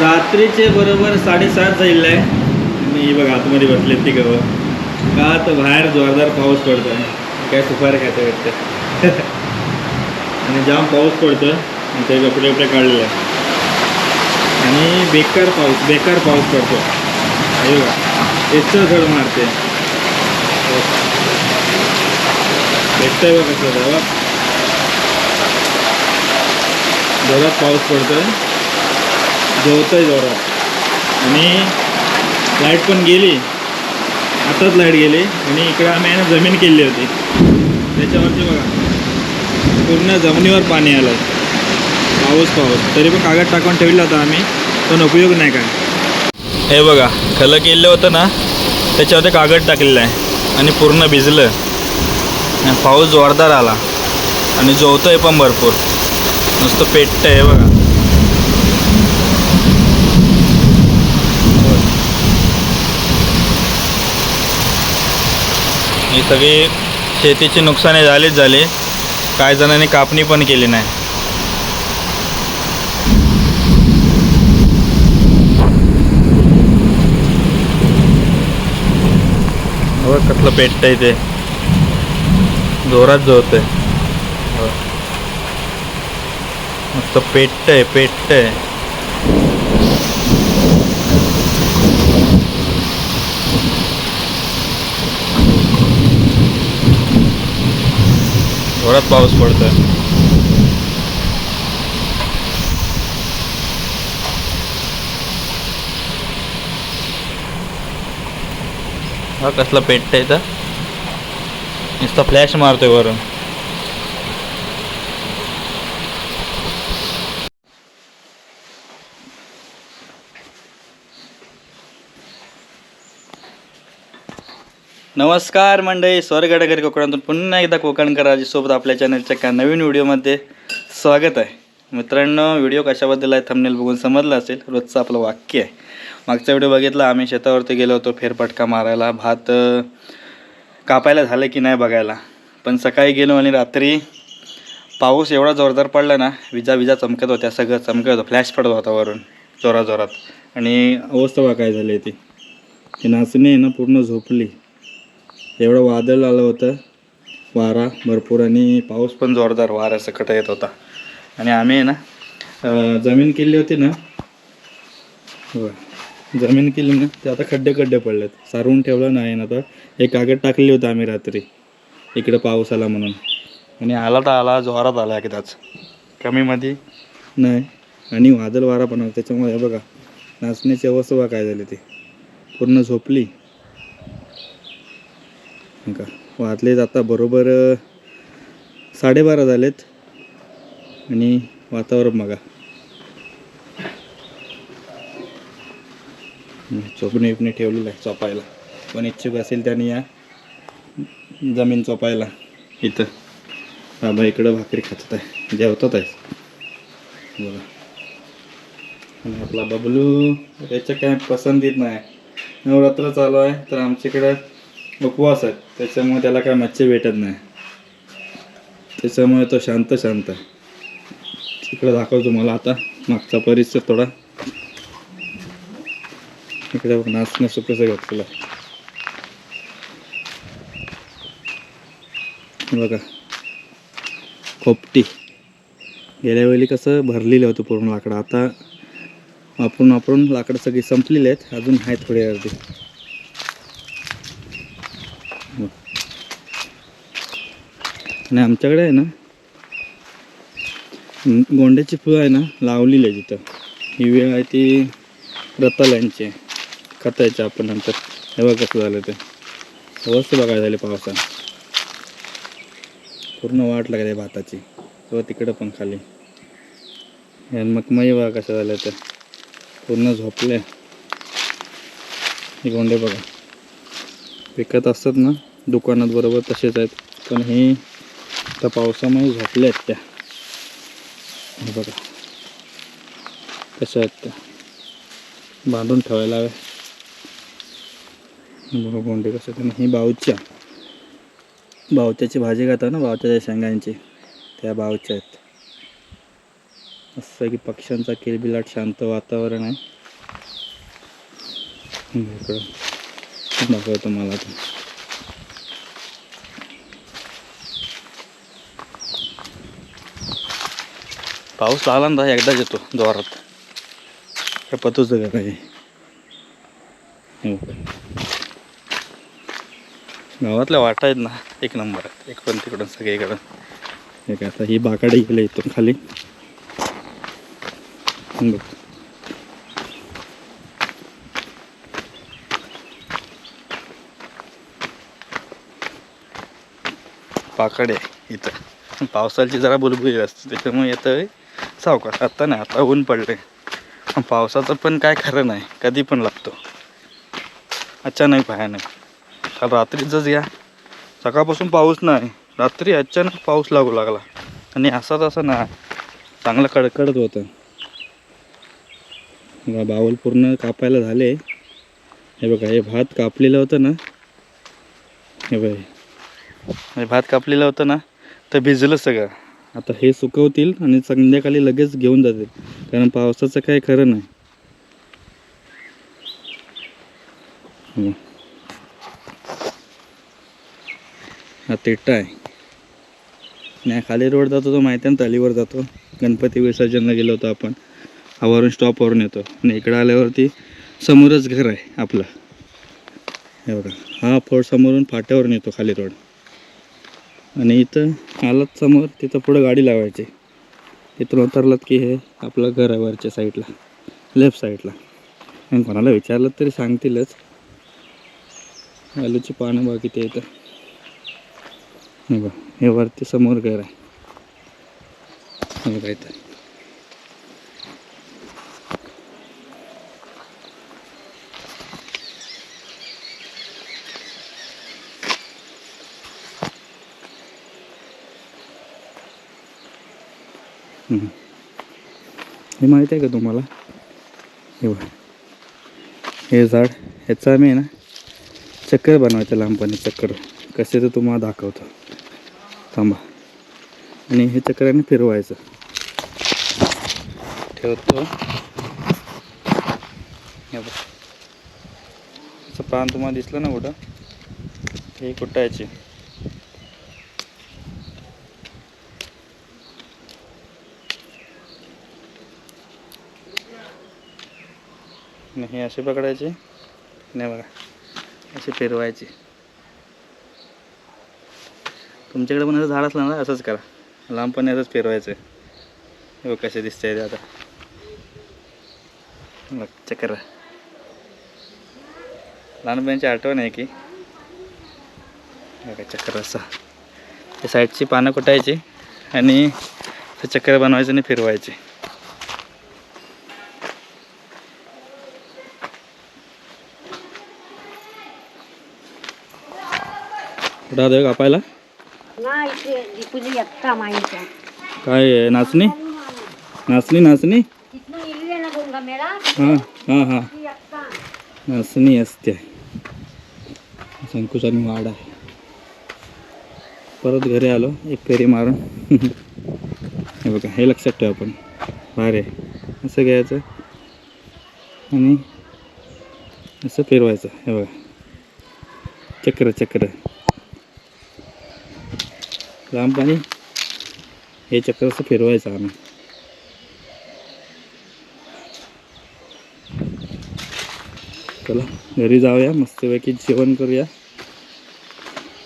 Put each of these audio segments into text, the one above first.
रात्रीचे बरोबर साडेसात जाईल आहे. मी बघा आतमध्ये बसले ती गवं. का तर बाहेर जोरदार पाऊस आहे काय सुपारी खायचं वाटतं. आणि जाम पाऊस पडतो आणि ते कपडे कपडे काढलेले आहे आणि बेकार पाऊस बेकार पाऊस पडतो हे बघा एकच झड मारते भेटतंय बघा कसं बघा. जोरात पाऊस पडतोय. जोरतोय जोरात. आणि लाइट पण गेली. आताच लाइट गेली. आणि इकडे आम्ही आहे ना जमीन केली होती. त्याच्यावरती बघा. पूर्ण जमिनीवर पाणी आलं पाऊस पाऊस. तरी पण कागद टाकून ठेवला होता आम्ही. पण उपयोग नाही काय. हे बघा खलं केलं होतं ना त्याच्यावरती कागद टाकलेलं आहे. आणि पूर्ण भिजलं. पाऊस जोरदार आला. आणि जोवतोय पण भरपूर. नुसतं पेटतं आहे बघा. ही सगळी शेतीची नुकसानी झालीच झाली. काही जणांनी कापणी पण केली नाही. कसलं कसलं आहे ते. जोरात जोरतंय. आहे मस्त पेटत आहे पेटत आहे. जोरात पाऊस पडतोय. हा कसला पेटतंय तर नुसता फ्लॅश मारतोय वरून. नमस्कार मंडळी स्वरगडकर कोकणातून पुन्हा एकदा कोकणकर सोबत आपल्या चॅनलच्या एका नवीन व्हिडिओमध्ये स्वागत आहे. मित्रांनो व्हिडिओ कशाबद्दल आहे थंबनेल बघून समजलं असेल रोजचं आपलं वाक्य आहे. मागचा व्हिडिओ बघितला आम्ही शेतावरती गेलो होतो फेरफटका मारायला भात कापायला झालं की नाही बघायला. पण सकाळी गेलो आणि रात्री पाऊस एवढा जोरदार पडला ना विजा विजा चमकत होत्या सगळं चमकत होतं फ्लॅश पडत होता वरून जोराजोरात. आणि अवस्था काय झाली ती ती नाचणी आहे ना पूर्ण झोपली. एवढं वादळ आलं होतं. वारा भरपूर आणि पाऊस पण जोरदार वारा सकट येत होता. आणि आम्ही आहे ना जमीन केली होती ना जमीन केली ना ते आता खड्डे खड्डे पडलेत. सारवून ठेवलं नाही ना आता. एक कागद टाकली होती आम्ही रात्री. इकडं पाऊस आला म्हणून. आणि आला तर आला जोरात आला एकदाच. कमीमध्ये नाही आणि वादळ वारा पण त्याच्यामुळे बघा नाचण्याची अवस्था बघा काय झाली ती. पूर्ण झोपली. का? वाजले जाता बरोबर साडेबारा झालेत. आणि वातावरण बघा. चोपणे विपणे ठेवलेलं आहे चोपायला. पण इच्छुक असेल त्याने या जमीन चोपायला. इथं. बाबा इकडं भाकरी खातात आहे. जेवतात आहे बघा. आणि आपला बबलू याच्या काय पसंतीत नाही. नवरात्र चालू आहे तर आमच्याकडं उपवास आहेत. त्याच्यामुळे त्याला काय मच्छी भेटत नाही. त्याच्यामुळे तो शांत शांत आहे. इकडे दाखवतो मला आता. मागचा परिसर थोडा. इकडे बघ, नाचणं सुकसं घातलेलं बघा. खोपटी. गेल्या वेळी कसं भरलेलं होतं पूर्ण लाकडं. आता वापरून वापरून लाकडं सगळी संपलेली आहेत. अजून आहेत थोडी अर्धी. आणि आमच्याकडे आहे ना गोंड्याची फुलं आहे ना लावलेली आहे तिथं. ही वेळ आहे ती रताळ्यांची खतायची आपण नंतर. हे बघा कसं झालं ते. वस्त बघायला झाले पावसानं. पूर्ण वाट लागली भाताची. व तिकडं पण खाली. आणि मग मग बघा कसं झालं तर पूर्ण झोपले. हे गोंडे बघा. विकत असतात ना दुकानात बरोबर तसेच आहेत. पण हे आता पावसामुळे झोपल्या आहेत त्या. हे बघा. कशा आहेत त्या? बांधून ठेवायला हवे. बघा गोंडे कसं आहेत. ही बावच्या बावच्याची भाजी खाता ना बावच्याच्या शेंगांची. त्या बावच्या आहेत. असं की पक्ष्यांचा किलबिलाट शांत वातावरण आहे. इकडं दाखवतो मला आता. पाऊस लागला ना एकदाच येतो जोरात काय पतोच घर हो. गावातल्या वाटा आहेत ना एक नंबर. आहेत पण तिकडून सगळीकडून एक आता ही बाकाडी गेले इथून खाली. बघ पाकडे इथं. पावसाची जरा बुलबुली असते त्याच्यामुळे येतं सावकाश आता नाही आता ऊन पडले पावसाचं पण काय खरं नाही कधी पण लागतो. अचानक भयानक. काल रात्रीचंच घ्या सकाळपासून पाऊस नाही रात्री अचानक पाऊस लागू लागला. आणि असा तसा ना चांगला कडकडत होतं. बावल पूर्ण कापायला झाले. हे बघा हे भात कापलेलं होतं ना. हे बघा हे भात कापलेलं होतं ना तर भिजलं सगळं. आता हे सुकवतील आणि संध्याकाळी लगेच घेऊन जातील. कारण पावसाचं काही खरं नाही. हा. तिट्टा आहे. नाही खाली रोड जातो तो माहिती आहे ना तलीवर जातो. गणपती विसर्जनला गेलो होतो आपण. हवारून स्टॉपवरून येतो. आणि इकडं आल्यावरती समोरच घर आहे आपलं. हे बघा. हा फोड समोरून फाट्यावरून येतो खाली रोड. आणि इथं आलात समोर तिथं पुढं गाडी लावायची. तिथून उतरलात की हे आपलं घर आहे वरच्या साईडला लेफ्ट साईडला. आणि कोणाला विचारलं तरी सांगतीलच. आलूची पानं बाकी किती येतं हे बघ हे वरती समोर घर आहे. हे बघा इथं. हे माहीत आहे का तुम्हाला? हे हे झाड ह्याचं आम्ही आहे ना चक्कर बनवायचं लहानपणी चक्कर. कसे तर तुम्हाला दाखवतो. थांबा. आणि हे चक्राने फिरवायचं. ठेवतो. हे बघ. असं पान तुम्हाला दिसलं ना कुठं? हे कुटायचे. आणि हे असे पकडायचे? नाही बघा. असे फिरवायचे. तुमच्याकडे पण असं झाड असलं ना असंच करा. लांबपणे असंच फिरवायचं. हे कसे दिसतंय ते आता. बघ चक्कर लहानपणीची आठवण आहे की? बघा चक्कर असा. त्या साईडची पानं कुटायची आणि ते चक्कर बनवायचं आणि फिरवायचे. आलं कापायला? काय आहे, नाचणी? नाचणी नाचणी? हां हां हां. नाचणी असते. संकुच आणि वाडा आहे. परत घरी आलो एक फेरी मारून. हे बघा हे लक्षात ठेवा आपण. भारे असं घ्यायचं. आणि असं फिरवायचं. हे बघा. चक्र चक्र. लांबपणी हे चक्र असं फिरवायचं आम्ही. चला घरी जाऊया मस्तपैकी जेवण करूया.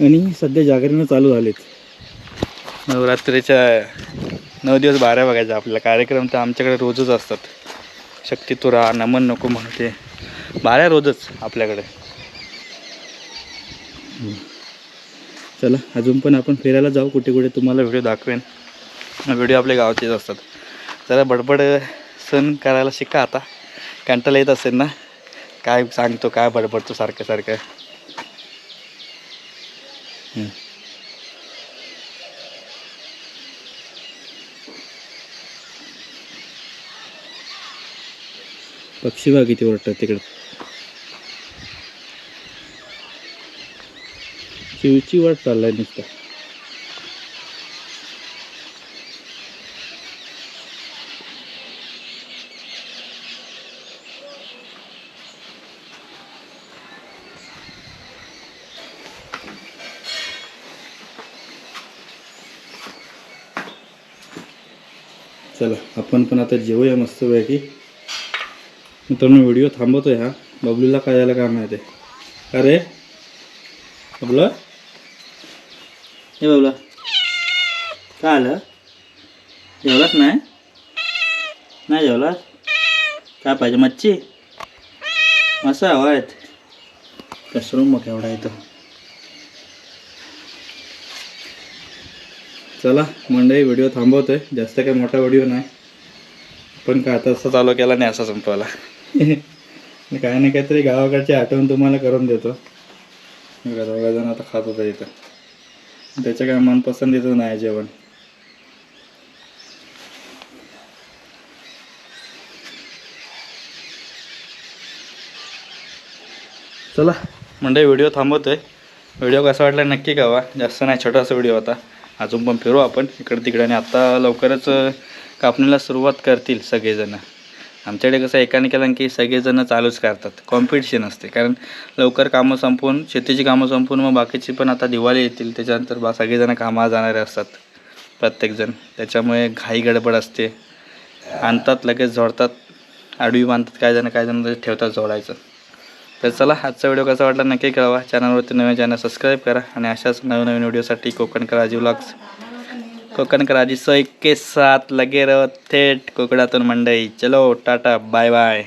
आणि सध्या जागरणं चालू झालेत. नवरात्रीच्या नऊ दिवस बारा बघायचा आपल्याला. कार्यक्रम तर आमच्याकडे रोजच असतात. शक्ती तुरा नमन नको म्हणते बाऱ्या रोजच आपल्याकडे. चला अजून पण आपण फिरायला जाऊ कुठे कुठे तुम्हाला व्हिडिओ दाखवेन. व्हिडिओ आपल्या गावचेच असतात. जरा बडबड सण करायला शिका आता. कंटाला येत असेल ना? काय सांगतो काय बडबडतो सारखं सारखं. पक्षी बाग किती ओरडतात तिकडे? शिवची वाट चाललाय नुसता. चला आपण पण आता जेवूया मस्त पैकी मी व्हिडिओ थांबवतोय हा. बबलूला काय आलं काय माहिती. अरे बबला? हे बाबला काय आलं जेवलाच नाही? नाही जेवलास? काय पाहिजे मच्छी? मस्त हवा आहेत कसरून मग एवढा येतो चला मंडळी व्हिडिओ थांबवतोय. जास्त काही मोठा व्हिडिओ नाही. पण काय आता असं चालू केला नाही असा संपवायला. काही ना काहीतरी गावाकडची आठवण तुम्हाला करून देतो. जण आता खात होता इथं. त्याच्या काय मनपसंतीचं नाही जेवण. चला म्हणजे व्हिडिओ थांबवतोय. व्हिडिओ कसा वाटला नक्की कळवा. जास्त नाही छोटासा व्हिडिओ होता. अजून पण फिरू आपण. इकडे तिकडे आणि आत्ता लवकरच कापणीला सुरुवात करतील सगळेजणं. आमच्याकडे कसं एकाने केलं की सगळेजण चालूच करतात. कॉम्पिटिशन असते. कारण लवकर कामं संपवून शेतीची कामं संपवून मग बाकीची पण आता दिवाळी येतील त्याच्यानंतर बा सगळेजण कामाला जाणारे असतात. प्रत्येकजण. त्याच्यामुळे घाई गडबड असते. आणतात लगेच जोडतात. आडवी बांधतात काय जण काय जण ठेवतात जोडायचं. तर चला आजचा व्हिडिओ कसा वाटला नक्की कळवा. चॅनलवरती नवीन चॅनल सबस्क्राईब करा आणि अशाच नवीन नवीन व्हिडिओसाठी कोकण कराजी व्लॉग्स कोकण सोय सो के साथ लगे रहो थेट कोकणातून मंडई. चलो टाटा बाय बाय